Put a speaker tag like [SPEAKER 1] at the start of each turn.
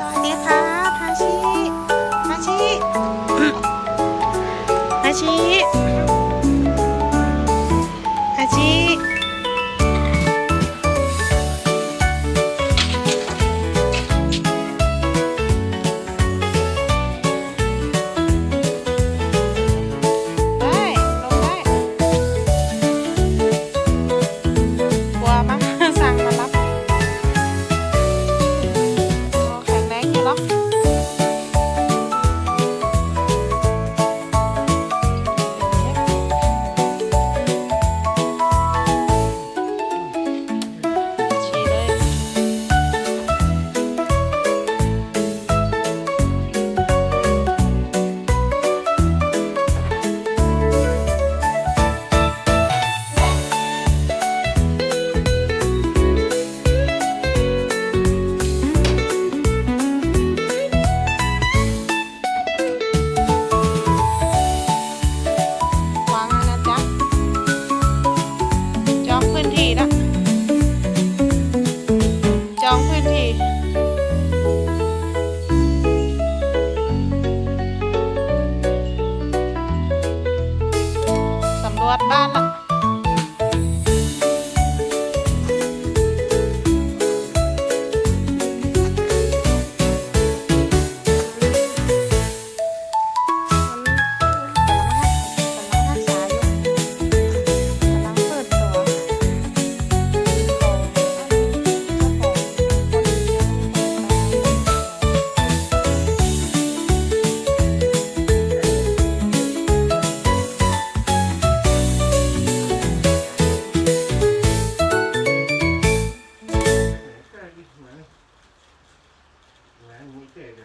[SPEAKER 1] สวัสดีครับฮาชิฮาชิฮาชิฮาชิ องพื้นที่ำบ้านหลัง 还有这个